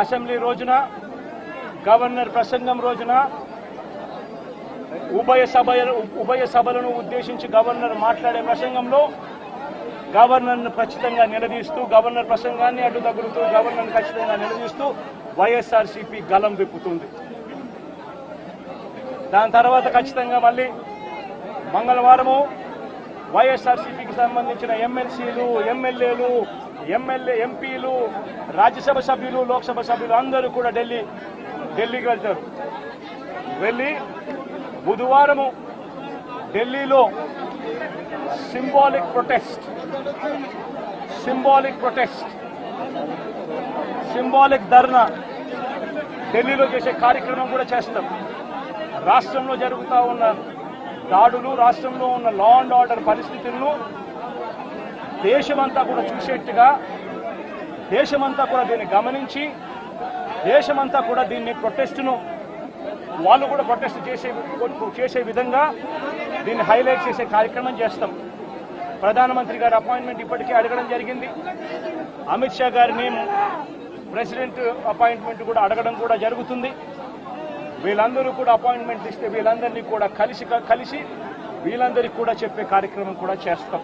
Assembly రోజున governor ప్రసంగం రోజున ఉభయ సభ ఉభయ సభలను ఉద్దేశించి గవర్నర్ మాట్లాడే ప్రసంగంలో గవర్నర్ను ఖచ్చితంగా నిలదీస్తూ గవర్నర్ ప్రసంగాన్ని అడ్డు తగులుతూ గవర్నర్ను ఖచ్చితంగా నిలదీస్తూ వైఎస్ఆర్సీపీ గలం విప్పుతుంది. దాని తర్వాత ఖచ్చితంగా మళ్ళీ మంగళవారము వైఎస్ఆర్సీపీకి సంబంధించిన ఎమ్మెల్సీలు ఎమ్మెల్యేలు ఎమ్మెల్యే ఎంపీలు రాజ్యసభ సభ్యులు లోక్సభ సభ్యులు అందరూ కూడా ఢిల్లీ ఢిల్లీకి వెళ్తారు. వెళ్ళి బుధవారము ఢిల్లీలో symbolic protest symbolic protest symbolic dharna ఢిల్లీలో చేసే కార్యక్రమం కూడా చేస్తాం. రాష్ట్రంలో జరుగుతూ ఉన్న దాడులు రాష్ట్రంలో ఉన్న లా అండ్ ఆర్డర్ పరిస్థితులను దేశమంతా కూడా చూసేట్టుగా దేశమంతా కూడా దీన్ని గమనించి దేశమంతా కూడా దీన్ని ప్రొటెస్ట్ను వాళ్ళు కూడా ప్రొటెస్ట్ చేసే చేసే విధంగా దీన్ని హైలైట్ చేసే కార్యక్రమం చేస్తాం. ప్రధానమంత్రి గారి అపాయింట్మెంట్ ఇప్పటికే అడగడం జరిగింది. అమిత్ షా గారిని ప్రెసిడెంట్ అపాయింట్మెంట్ కూడా అడగడం కూడా జరుగుతుంది. వీళ్ళందరూ కూడా అపాయింట్మెంట్ ఇస్తే వీళ్ళందరినీ కూడా కలిసి కలిసి వీళ్ళందరికీ కూడా చెప్పే కార్యక్రమం కూడా చేస్తాం.